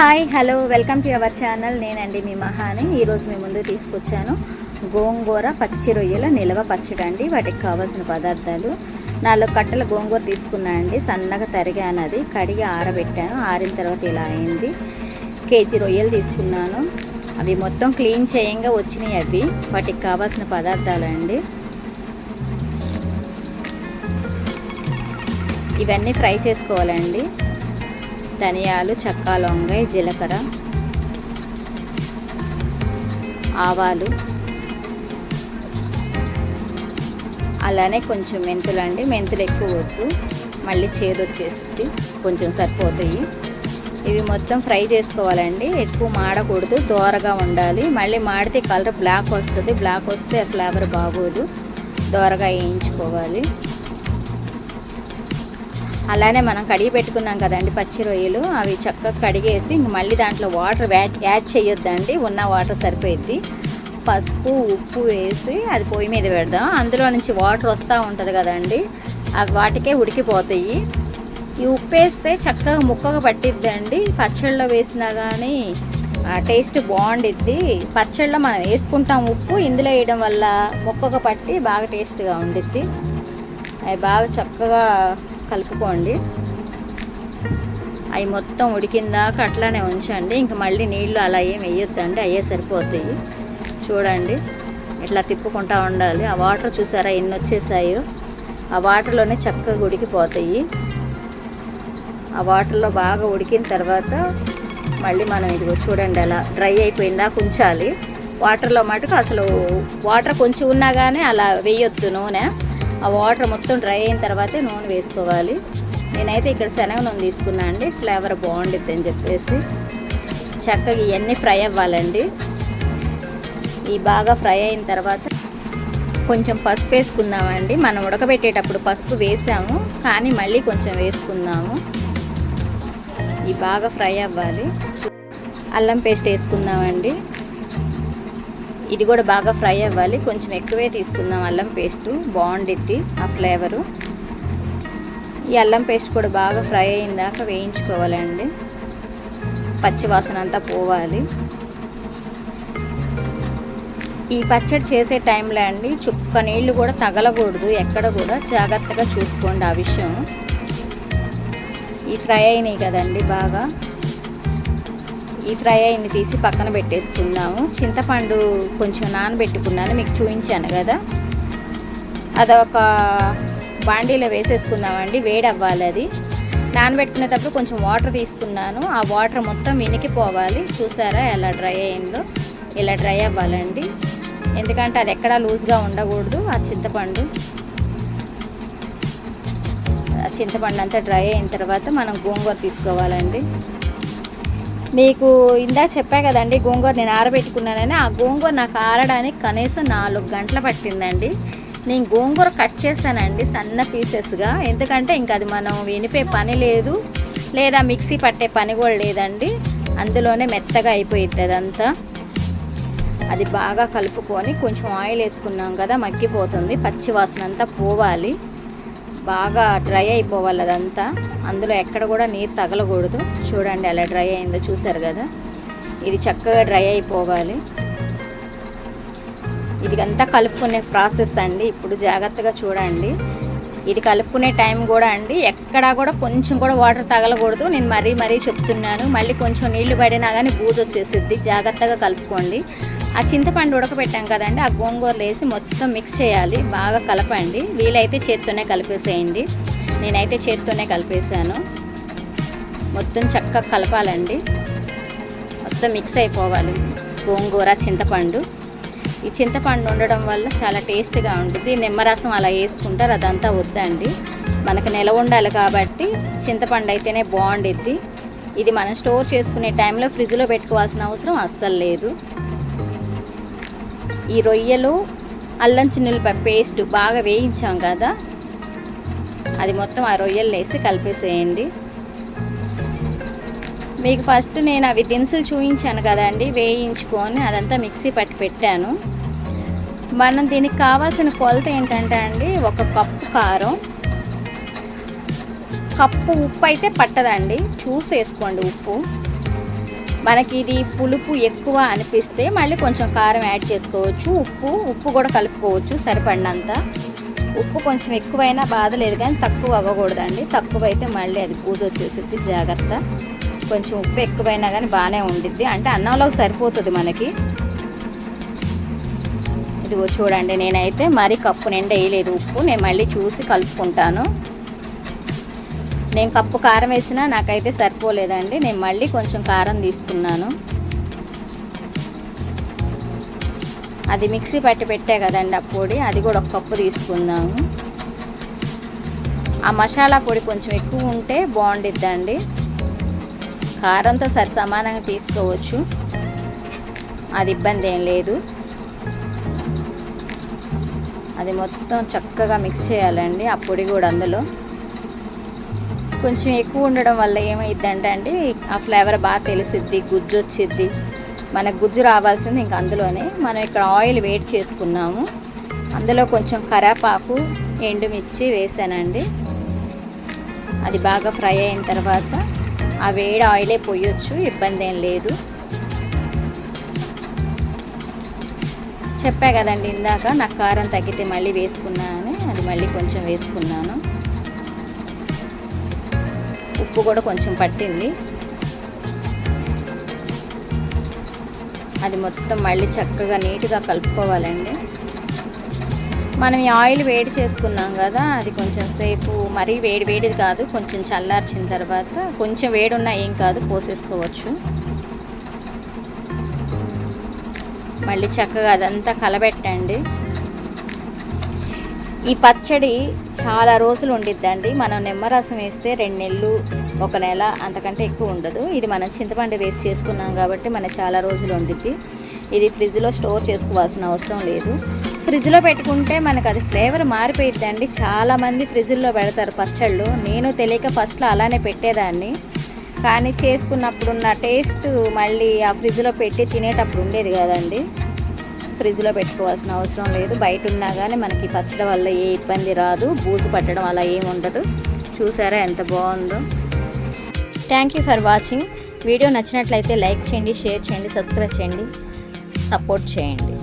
Hi hello welcome to our channel నేనండి మీ మహాని. ఈరోజు మీ ముందు తీసుకొచ్చాను గోంగూర పచ్చి రొయ్యల నిల్వ పచ్చడి అండి వాటికి కావాల్సిన పదార్థాలు. నాలుగు కట్టల గోంగూర తీసుకున్నా అండి. సన్నగా తరిగాను అది. కడిగి ఆరబెట్టాను. ఆరిన తర్వాత ఇలా అయింది. కేజీ రొయ్యలు తీసుకున్నాను. అవి మొత్తం క్లీన్ చేయంగా వచ్చినాయి అవి. వాటికి కావాల్సిన పదార్థాలు అండి ఇవన్నీ ఫ్రై చేసుకోవాలండి. ధనియాలు చక్కా లొంగాయ జీలకర్ర ఆవాలు అలానే కొంచెం మెంతులు అండి. మెంతులు ఎక్కువ వద్దు. మళ్ళీ చేదు వచ్చేసింది. కొంచెం సరిపోతాయి. ఇవి మొత్తం ఫ్రై చేసుకోవాలండి. ఎక్కువ మాడకూడదు. దోరగా ఉండాలి. మళ్ళీ మాడితే కలర్ బ్లాక్ వస్తుంది. బ్లాక్ వస్తే ఫ్లేవర్ బాగోదు. దోరగా వేయించుకోవాలి. అలానే మనం కడిగి పెట్టుకున్నాం కదండి పచ్చి రొయ్యలు. అవి చక్కగా కడిగేసి ఇంక మళ్ళీ దాంట్లో వాటర్ యాడ్ యాడ్ చేయొద్దండి. ఉన్న వాటర్ సరిపోయిద్ది. పసుపు ఉప్పు వేసి అది పొయ్యి మీద పెడదాం. అందులో నుంచి వాటర్ వస్తూ ఉంటుంది కదండి. అవి వాటికే ఉడికిపోతాయి. ఈ ఉప్పు వేస్తే చక్కగా ముక్కగా పట్టిద్దండి. పచ్చళ్ళలో వేసినా కానీ టేస్ట్ బాగుండిద్ది. పచ్చళ్ళలో మనం వేసుకుంటాం ఉప్పు. ఇందులో వేయడం వల్ల ముక్కగా పట్టి బాగా టేస్ట్గా ఉండిద్ది. అవి బాగా చక్కగా కలుపుకోండి. అవి మొత్తం ఉడికిందాక అట్లానే ఉంచండి. ఇంక మళ్ళీ నీళ్ళు అలా ఏం వేయొద్దండి అయ్యే సరిపోతాయి. చూడండి ఇట్లా తిప్పుకుంటా ఉండాలి. ఆ వాటర్ చూసారా ఎన్ని వచ్చేసాయో? ఆ వాటర్లోనే చక్కగా ఉడికిపోతాయి. ఆ వాటర్లో బాగా ఉడికిన తర్వాత మళ్ళీ మనం ఇదిగో చూడండి అలా డ్రై అయిపోయిందా ఉంచాలి. వాటర్లో మటుకు అసలు వాటర్ కొంచెం ఉన్నా కానీ అలా వేయొద్దు నూనె. ఆ వాటర్ మొత్తం డ్రై అయిన తర్వాతే నూనె వేసుకోవాలి. నేనైతే ఇక్కడ శనగ నూనె తీసుకున్నా అండి. ఫ్లేవర్ బాగుండిద్ది అని చెప్పేసి. చక్కగా ఇవన్నీ ఫ్రై అవ్వాలండి. ఈ బాగా ఫ్రై అయిన తర్వాత కొంచెం పసుపు వేసుకుందామండి. మనం ఉడకబెట్టేటప్పుడు పసుపు వేసాము. కానీ మళ్ళీ కొంచెం వేసుకుందాము. ఈ బాగా ఫ్రై అవ్వాలి. అల్లం పేస్ట్ వేసుకుందామండి. ఇది కూడా బాగా ఫ్రై అవ్వాలి. కొంచెం ఎక్కువే తీసుకుందాం అల్లం పేస్ట్. బాగుండిద్ది ఆ ఫ్లేవరు. ఈ అల్లం పేస్ట్ కూడా బాగా ఫ్రై అయిన దాకా వేయించుకోవాలండి. పచ్చివాసన అంతా పోవాలి. ఈ పచ్చడి చేసే టైంలో అండి చుక్క నీళ్ళు కూడా తగలకూడదు. ఎక్కడ కూడా జాగ్రత్తగా చూసుకోండి ఆ విషయం. ఈ ఫ్రై అయినాయి కదండి బాగా. ఈ ఫ్రై అయిన తీసి పక్కన పెట్టేసుకుందాము. చింతపండు కొంచెం నానబెట్టుకున్నాను మీకు చూపించాను కదా. అదొక బాండీలో వేసేసుకుందామండి వేడి అవ్వాలి అది. నానబెట్టుకునేటప్పుడు కొంచెం వాటర్ తీసుకున్నాను. ఆ వాటర్ మొత్తం వినికిపోవాలి. చూసారా ఎలా డ్రై అయిందో? ఇలా డ్రై అవ్వాలండి. ఎందుకంటే అది ఎక్కడా లూజ్గా ఉండకూడదు ఆ చింతపండు. ఆ చింతపండు అంతా డ్రై అయిన తర్వాత మనం గోంగూర తీసుకోవాలండి. మీకు ఇందా చెప్పా కదండి గోంగూర నేను ఆరబెట్టుకున్నానని. ఆ గోంగూర నాకు ఆరడానికి కనీసం నాలుగు గంటలు పట్టిందండి. నేను గోంగూర కట్ చేశానండి సన్న పీసెస్గా. ఎందుకంటే ఇంకా అది మనం వినిపే పని లేదు లేదా మిక్సీ పట్టే పని కూడా లేదండి. అందులోనే మెత్తగా అయిపోయింది అదంతా. అది బాగా కలుపుకొని కొంచెం ఆయిల్ వేసుకున్నాం కదా మగ్గిపోతుంది. పచ్చి వాసన అంతా పోవాలి. బాగా డ్రై అయిపోవాలి అదంతా. అందులో ఎక్కడ కూడా నీరు తగలకూడదు. చూడండి అలా డ్రై అయిందో చూసారు కదా? ఇది చక్కగా డ్రై అయిపోవాలి. ఇది అంతా కలుపుకునే ప్రాసెస్ అండి. ఇప్పుడు జాగ్రత్తగా చూడండి. ఇది కలుపుకునే టైం కూడా అండి. ఎక్కడా కూడా కొంచెం కూడా వాటర్ తగలకూడదు. నేను మరీ మరీ చెప్తున్నాను. మళ్ళీ కొంచెం నీళ్ళు పడినా కానీ బూజు వచ్చేసిద్ది. జాగ్రత్తగా కలుపుకోండి. ఆ చింతపండు ఉడకబెట్టాం కదండి ఆ గోంగూరలు వేసి మొత్తం మిక్స్ చేయాలి బాగా కలపండి. వీలైతే చేత్తోనే కలిపేసేయండి. నేనైతే చేత్తోనే కలిపేసాను మొత్తం చక్కగా కలపాలండి. మొత్తం మిక్స్ అయిపోవాలి. గోంగూర చింతపండు. ఈ చింతపండు ఉండడం వల్ల చాలా టేస్ట్గా ఉంటుంది. నిమ్మరసం అలా వేసుకుంటారు అదంతా వద్దండి. మనకు నిలవ ఉండాలి కాబట్టి చింతపండు అయితేనే బాగుండిద్ది. ఇది మనం స్టోర్ చేసుకునే టైంలో ఫ్రిడ్జ్లో పెట్టుకోవాల్సిన అవసరం అస్సలు లేదు. ఈ రొయ్యలు అల్లం చిన్నులపై పేస్ట్ బాగా వేయించాం కదా. అది మొత్తం ఆ రొయ్యలు వేసి కలిపేసేయండి. మీకు ఫస్ట్ నేను అవి దినుసులు చూపించాను కదండి వేయించుకొని అదంతా మిక్సీ పట్టి పెట్టాను. మనం దీనికి కావాల్సిన కొలత ఏంటంటే అండి ఒక కప్పు కారం కప్పు ఉప్పు అయితే పట్టదండి. చూసేసుకోండి ఉప్పు. మనకి ఇది పులుపు ఎక్కువ అనిపిస్తే మళ్ళీ కొంచెం కారం యాడ్ చేసుకోవచ్చు. ఉప్పు ఉప్పు కూడా కలుపుకోవచ్చు సరిపడినంత. ఉప్పు కొంచెం ఎక్కువైనా బాధలేదు కానీ తక్కువ అవ్వకూడదండి. తక్కువ అయితే మళ్ళీ అది పూజ వచ్చేసిద్ది జాగ్రత్త. కొంచెం ఉప్పు ఎక్కువైనా కానీ బాగానే ఉండిద్ది. అంటే అన్నంలోకి సరిపోతుంది మనకి. ఇదిగో చూడండి నేనైతే మరీ కప్పు నిండా వేయలేదు ఉప్పు. నేను మళ్ళీ చూసి కలుపుకుంటాను. నేను కప్పు కారం వేసినా నాకైతే సరిపోలేదండి. నేను మళ్ళీ కొంచెం కారం తీసుకున్నాను. అది మిక్సీ పట్టి పెట్టే కదండి ఆ పొడి. అది కూడా ఒక కప్పు తీసుకుందాము. ఆ మసాలా పొడి కొంచెం ఎక్కువ ఉంటే బాగుండిద్దండి. కారంతో సరి సమానంగా తీసుకోవచ్చు. అది ఇబ్బంది ఏం లేదు. అది మొత్తం చక్కగా మిక్స్ చేయాలండి. ఆ పొడి కూడా అందులో. కొంచెం ఎక్కువ ఉండడం వల్ల ఏమైద్దంటే అండి ఆ ఫ్లేవర్ బాగా తెలిసిద్ది గుజ్జు వచ్చిద్ది. మనకు గుజ్జు రావాల్సింది ఇంక అందులోనే మనం ఇక్కడ ఆయిల్ వేడి చేసుకున్నాము. అందులో కొంచెం కరేపాకు ఎండుమిర్చి వేసానండి. అది బాగా ఫ్రై అయిన తర్వాత ఆ వేడి ఆయిలే పోయొచ్చు ఇబ్బంది ఏం లేదు. చెప్పా కదండి ఇందాక నాకు కారం తగ్గితే మళ్ళీ వేసుకున్నాను అది మళ్ళీ కొంచెం వేసుకున్నాను. ఉప్పు కూడా కొంచెం పట్టింది. అది మొత్తం మళ్ళీ చక్కగా నీట్గా కలుపుకోవాలండి. మనం ఈ ఆయిల్ వేడి చేసుకున్నాం కదా అది కొంచెం సేపు మరీ వేడి వేడిది కాదు కొంచెం చల్లార్చిన తర్వాత కొంచెం వేడి ఉన్నా ఏం కాదు పోసేసుకోవచ్చు. మళ్ళీ చక్కగా అదంతా కలబెట్టండి. ఈ పచ్చడి చాలా రోజులు ఉండిద్దండి. మనం నిమ్మరసం వేస్తే రెండు నెలలు ఒక నెల అంతకంటే ఎక్కువ ఉండదు. ఇది మనం చింతపండు వేసి చేసుకున్నాం కాబట్టి మనకు చాలా రోజులు ఉండిద్ది. ఇది ఫ్రిడ్జ్లో స్టోర్ చేసుకోవాల్సిన అవసరం లేదు. ఫ్రిడ్జ్లో పెట్టుకుంటే మనకు అది ఫ్లేవర్ మారిపోయిద్దండి. చాలామంది ఫ్రిడ్జ్లో పెడతారు పచ్చళ్ళు. నేను తెలియక ఫస్ట్లో అలానే పెట్టేదాన్ని. కానీ చేసుకున్నప్పుడున్న టేస్ట్ మళ్ళీ ఆ ఫ్రిడ్జ్లో పెట్టి తినేటప్పుడు ఉండేది కదండి. ఫ్రిడ్జ్లో పెట్టుకోవాల్సిన అవసరం లేదు. బయట ఉన్నా కానీ మనకి పచ్చడి వల్ల ఏ ఇబ్బంది రాదు. బూజు పట్టడం అలా ఏమి ఉండదు. చూసారా ఎంత బాగుందో. Thank you for watching video నచ్చినట్లయితే లైక్ చేయండి షేర్ చేయండి సబ్స్క్రైబ్ చేయండి. సపోర్ట్ చేయండి.